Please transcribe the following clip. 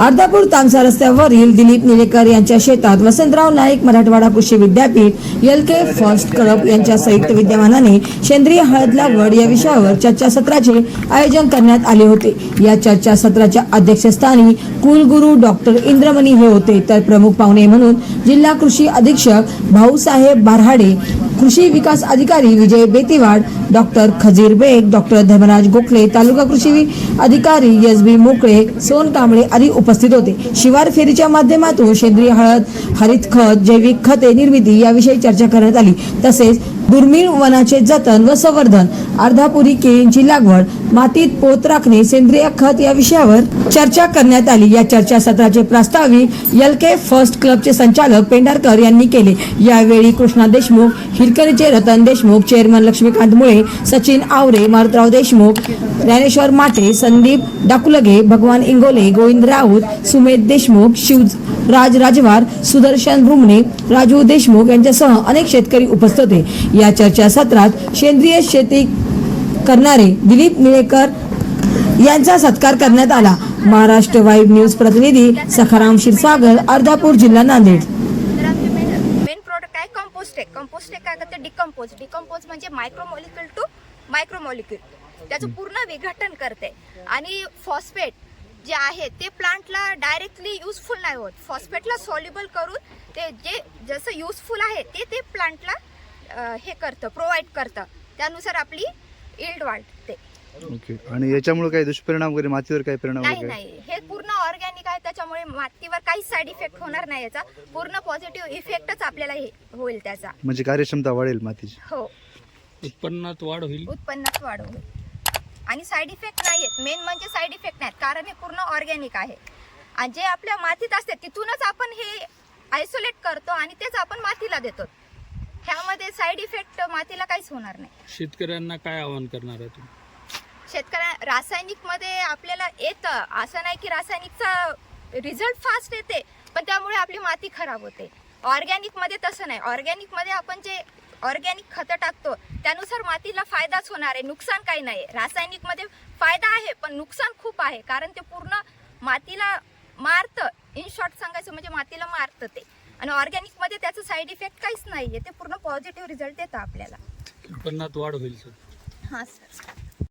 अर्धापूर तामसा रस्त्यावरील दिलीप निलेकर यांच्या शेतात वसंतराव नाईक मराठवाडा कृषी विद्यापीठ एल के फर्स्ट क्लब यांच्या संयुक्त विद्यमानाने सेंद्रिय हळद लागवड या विषयावर चर्चासत्राचे आयोजन करण्यात आले होते. या चर्चासत्राच्या अध्यक्षस्थानी कुलगुरू डॉक्टर इंद्रमणी हे होते. तर प्रमुख पाहुणे म्हणून जिल्हा कृषी अधीक्षक भाऊसाहेब बारहाडे कृषी विकास अधिकारी विजय बेतीवाड डॉक्टर खजीर बेग डॉक्टर धर्मराज गोखले तालुका कृषी अधिकारी एस बी मोकळे सोन कांबळे आदी उपस्थित होते. शिवार फेरीच्या माध्यमातून सेंद्रिय हळद हरित खत जैविक खते निर्मिती याविषयी चर्चा करण्यात आली. तसेच दुर्मिळ वनाचे जतन व संवर्धन अर्धापुरी केळींची लागवड मातीत पोत राखणे सेंद्रिय खत या विषयावर चर्चा करण्यात आली. या चर्चासत्राचे प्रास्ताविक एल के फर्स्ट क्लबचे संचालक पेंढारकर यांनी केले. यावेळी कृष्णा देशमुख हिरकणीचे रतन देशमुख चेअरमन लक्ष्मीकांत मुळे सचिन आवरे मारुतराव देशमुख ज्ञानेश्वर माटे संदीप डाकुलगे भगवान इंगोले गोविंद राऊत सुमेध देशमुख शिव राज राजवार सुदर्शन रुमणे राजू देशमुख यांच्यासह अनेक शेतकरी उपस्थित होते. या चर्चासत्रात सेंद्रिय शेती करणारे दिलीप निळेकर यांचा सत्कार करण्यात आला. महाराष्ट्र वाईब न्यूज प्रतिनिधी सखाराम क्षीरसागर अर्धापूर जिल्हा नांदेड. तर मेन मेन प्रोडक्ट आहे कंपोस्ट आहे कंपोस्ट आहे काय करते? डिकम्पोज डिकम्पोज म्हणजे मायक्रोमॉलिक्युल टू मायक्रोमॉलिक्युल त्याचं पूर्ण विघटन करते. आणि फॉस्फेट जे आहे ते प्लांटला डायरेक्टली युजफुल नाही होत. फॉस्फेटला सॉल्युबल करून ते जे जसं युजफुल आहे ते ते प्लांटला हे करतं प्रोव्हाइड करतं. त्यानुसार आपली इल्ड वाढते. ओके. आणि याच्यामुळे काही दुष्परिणाम वगैरे मातीवर काही परिणाम नाही वगैरे? नाही. हे पूर्ण ऑर्गॅनिक आहे त्याच्यामुळे मातीवर काहीच साईड इफेक्ट होणार नाही याचा. पूर्ण पॉझिटिव्ह इफेक्टच आपल्याला हे होईल त्याचा. म्हणजे कार्यक्षमता वाढेल मातीची. हो. उत्पन्नात वाढ होईल. उत्पन्नात वाढ होईल. आणि साईड इफेक्ट नाही आहेत. मेन म्हणजे साईड इफेक्ट नाहीत कारण हे पूर्ण ऑर्गॅनिक आहे. आणि जे आपल्या मातीत असते तिथूनच आपण हे आयसोलेट करतो आणि तेच आपण मातीला देतो. ह्यामध्ये साईड इफेक्ट मातीला काहीच होणार नाही. शेतकऱ्यांना काय आवाहन करणार आहे तुम्ही? शेतकऱ्या रासायनिकमध्ये आपल्याला येतं. असं नाही की रासायनिकचा रिझल्ट फास्ट येते पण त्यामुळे आपली माती खराब होते. ऑर्गॅनिकमध्ये तसं नाही. ऑर्गॅनिकमध्ये आपण जे ऑर्गॅनिक खतं टाकतो त्यानुसार मातीला फायदाच होणार आहे. नुकसान काही नाही. रासायनिकमध्ये फायदा आहे पण नुकसान खूप आहे. कारण ते पूर्ण मातीला मारतं. इन शॉर्ट सांगायचं म्हणजे मातीला मारतं ते. आणि ऑर्गॅनिकमध्ये त्याचं साईड इफेक्ट काहीच नाही आहे ते पूर्ण पॉझिटिव्ह रिझल्ट येतं आपल्याला. उत्पन्नात वाढ होईल सर. हां सर.